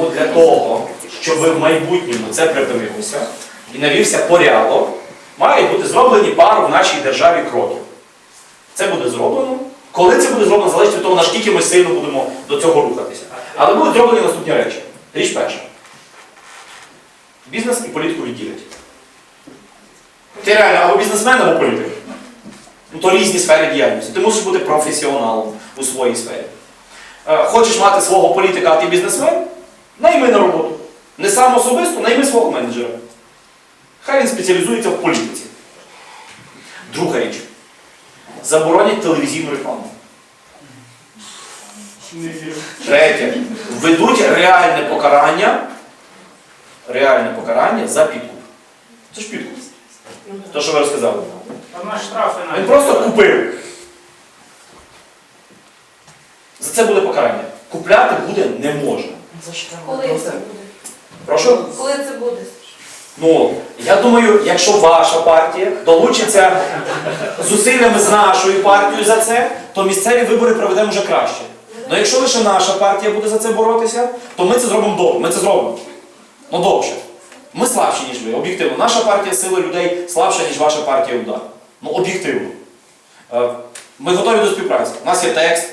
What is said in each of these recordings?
Тому для того, щоб в майбутньому це припинилося і навівся порядок, мають бути зроблені пару в нашій державі кроків. Це буде зроблено. Коли це буде зроблено, залежить від того, наскільки ми сильно будемо до цього рухатися. Але будуть зроблені наступні речі. Річ перша. Бізнес і політику відділять. Ти реально або бізнесмен, або політик. Ну, то різні сфери діяльності. Ти мусиш бути професіоналом у своїй сфері. Е, Хочеш мати свого політика, а ти бізнесмен? Найми на роботу. Не сам особисто, найми свого менеджера. Хай він спеціалізується в політиці. Друга річ. Заборонять телевізійну рекламу. Третє. Введуть реальне покарання. Реальне покарання за підкуп. Це ж підкуп. То, що ви розказали. Він просто купив. За це буде покарання. Купляти буде не можна. Коли це буде? Прошу? Коли це буде? Ну, я думаю, якщо ваша партія долучиться зусиллями з нашою партією за це, то місцеві вибори проведемо вже краще. Ну якщо лише наша партія буде за це боротися, то ми це зробимо довго. Ми це зробимо. Ну довше. Ми слабші, ніж ви, об'єктивно. Наша партія сили людей слабша, ніж ваша партія удар. Ну, об'єктивно. Е, Ми готові до співпраці. У нас є текст,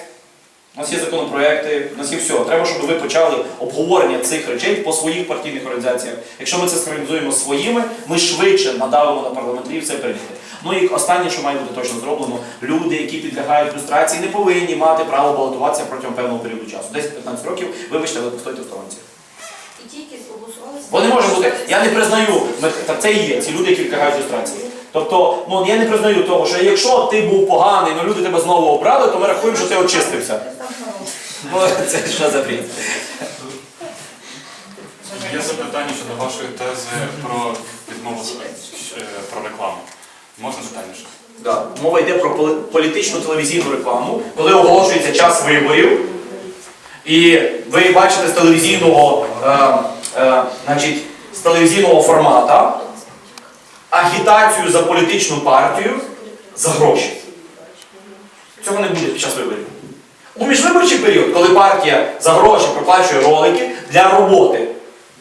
у нас є законопроекти, у нас є все. Треба, щоб ви почали обговорення цих речей по своїх партійних організаціях. Якщо ми це схорганізуємо своїми, ми швидше надавимо на парламентарів це прийняти. Ну і останнє, що має бути точно зроблено, люди, які підлягають люстрації, не повинні мати право балотуватися протягом певного періоду часу. 10-15 років, вибачте, ви постоїте в сторонці. Не може бути. Я не признаю, це і є, ці люди, які підлягають люстрації. Тобто, ну я не признаю того, що якщо ти був поганий, але люди тебе знову обрали, то ми рахуємо, що ти очистився. Ну, це що за бред? Є запитання щодо вашої тези про відмову е, про рекламу. Можна детальніше? Да. Мова йде про поли- політичну телевізійну рекламу, коли оголошується час виборів, і ви бачите з телевізійного, е, е, значить, з телевізійного формата агітацію за політичну партію за гроші. Цього не буде під час виборів. У міжвиборчий період, коли партія за гроші проплачує ролики для роботи,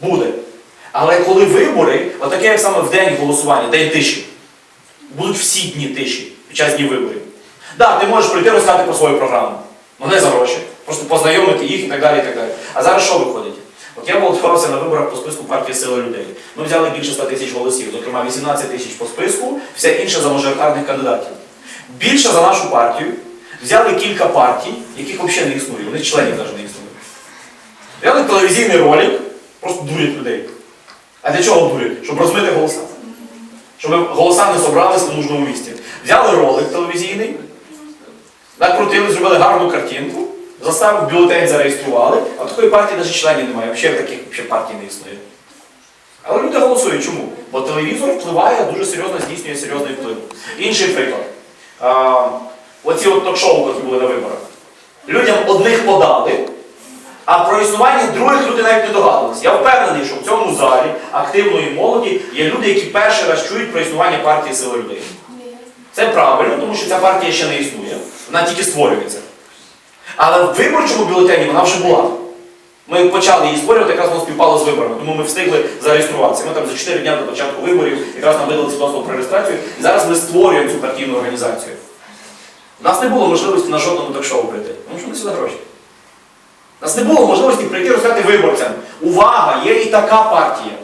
буде. Але коли вибори, отаке як саме в день голосування, день тиші, будуть всі дні тиші під час днів виборів. Так, да, ти можеш прийти розказати про свою програму, але не за гроші. Просто познайомити їх і так далі. і так далі. А зараз що виходить? От я балотувався на виборах по списку партії Сила людей. Ми взяли більше 100 тисяч голосів, зокрема 18 тисяч по списку, все інше за мажоритарних кандидатів. Більше за нашу партію взяли кілька партій, яких взагалі не існує, вони членів навіть не існує. Взяли телевізійний ролик, просто дурять людей. А для чого дурять? Щоб розмити голоса. Щоб голоса не зібрались в нужному місці. Взяли ролик телевізійний, накрутили, зробили гарну картинку, заставив бюлетень зареєстрували, а такої партії навіть членів немає, взагалі таких взагалі партій не існує. Але люди голосують. Чому? Бо телевізор впливає, дуже серйозно здійснює серйозний вплив. Інший приклад. А, оці от ток-шоу, які були на виборах. Людям одних подали, а про існування других люди навіть не догадувалися. Я впевнений, що в цьому залі активної молоді є люди, які перший раз чують про існування партії сили людей. Це правильно, тому що ця партія ще не існує, вона тільки створюється. Але в виборчому бюлетені вона вже була. Ми почали її створювати, якраз воно співпало з виборами, тому ми встигли зареєструватися. Ми там за 4 дні до початку виборів якраз нам видали свідоцтво про реєстрацію, і зараз ми створюємо цю партійну організацію. У нас не було можливості на жодному ток-шоу прийти, тому що не сюди гроші. У нас не було можливості прийти розказати виборцям. Увага, є і така партія.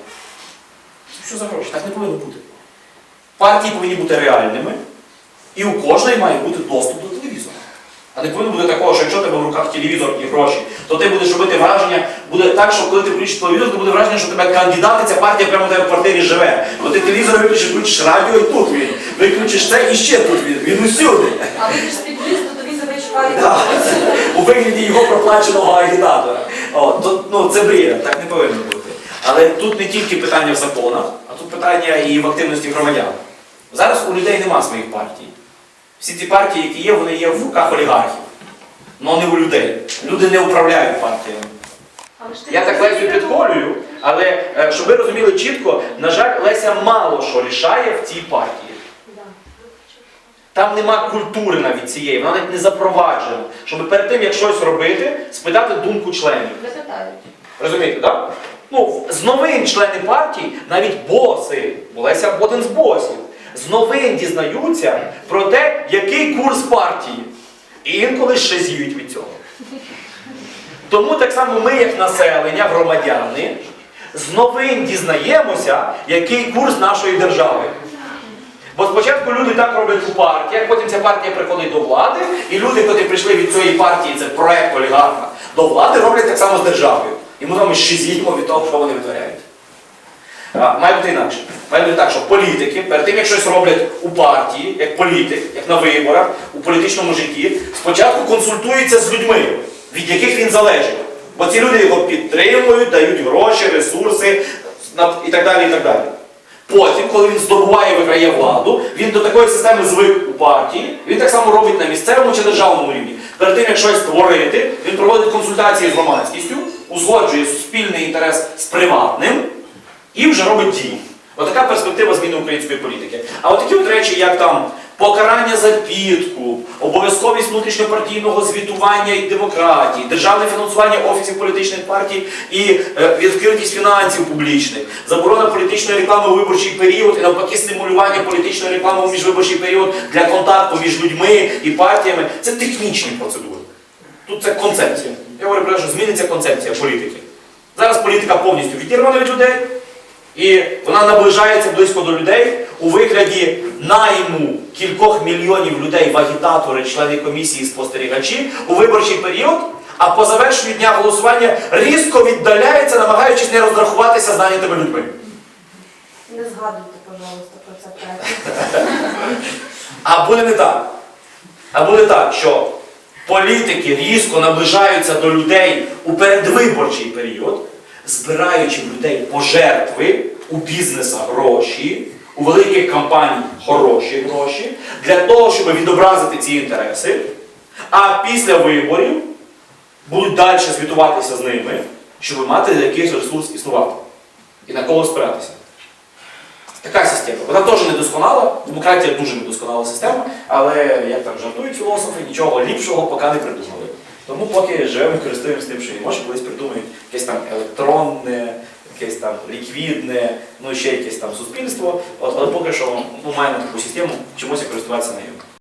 Що за гроші? Так не повинно бути. Партії повинні бути реальними, і у кожної має бути доступ до телевізора. А не повинно бути такого, що якщо тебе в руках телевізор і гроші, то ти будеш робити враження, буде так, що коли ти включиш телевізор, то буде враження, що тебе кандидат, і ця партія прямо в тебе в квартирі живе. Бо ти телевізор виключиш, включиш радіо і тут він. Виключиш це і ще тут він. Він усюди. А ви ж спеціаліст, то тобі. Да. У вигляді його проплаченого агітатора. О, то, ну, це бред, так не повинно бути. Але тут не тільки питання в законах, а тут питання і в активності громадян. Зараз у людей нема своїх партій. Всі ці партії, які є, вони є в руках олігархів. але не у людей. Люди не управляють партіями. Я так Лесю підколюю, але е, щоб ви розуміли чітко, на жаль, Леся мало що рішає в цій партії. Там нема культури навіть цієї, вона навіть не запроваджена. Щоб перед тим, як щось робити, спитати думку членів. Розумієте, так? Ну, з новин члени партії, навіть боси, Олеся один з босів, з новин дізнаються про те, який курс партії. І інколи шизіють від цього. Тому так само ми, як населення, громадяни, з новин дізнаємося, який курс нашої держави. Бо спочатку люди так роблять у партіях, потім ця партія приходить до влади, і люди, які прийшли від цієї партії, це проект олігарха, до влади роблять так само з державою. І ми з вами шизіємо від того, що вони витворяють. Має бути інакше. Має бути так, що політики, перед тим, як щось роблять у партії, як політик, як на виборах, у політичному житті, спочатку консультуються з людьми, від яких він залежить. Бо ці люди його підтримують, дають гроші, ресурси і так далі. і так далі. Потім, коли він здобуває і виграє владу, він до такої системи звик у партії, він так само робить на місцевому чи державному рівні. Перед тим, як щось створити, він проводить консультації з громадськістю, узгоджує суспільний інтерес з приватним і вже робить дії. Отака перспектива зміни української політики. А от такі от речі, як там покарання за підкуп, обов'язковість внутрішньопартійного звітування і демократії, державне фінансування офісів політичних партій і е, відкритість фінансів публічних, заборона політичної реклами у виборчий період і навпаки стимулювання політичної реклами у міжвиборчий період для контакту між людьми і партіями це технічні процедури. Тут це концепція. Я говорю про те, що зміниться концепція політики. Зараз політика повністю відірвана від людей. І вона наближається близько до людей у вигляді найму кількох мільйонів людей в агітатори, члени комісії, спостерігачі у виборчий період, а по завершенню дня голосування різко віддаляється, намагаючись не розрахуватися з нанятими людьми. Не згадуйте, пожалуйста, про це проект. А буде не так. А буде так, що політики різко наближаються до людей у передвиборчий період, збираючи в людей пожертви у бізнесах гроші, у великих кампаній хороші гроші, для того, щоб відобразити ці інтереси. А після виборів будуть далі звітуватися з ними, щоб мати якийсь ресурс існувати. І на кого спиратися. Така система. Вона теж недосконала, демократія дуже недосконала система, але як там жартують філософи, нічого ліпшого поки не придумали. Тому поки живемо і користуємося тим, що є. Може колись придумають якесь там електронне, якесь там ліквідне, ну ще якесь там суспільство. От, але поки що ми маємо таку систему, чомусь користуватися нею.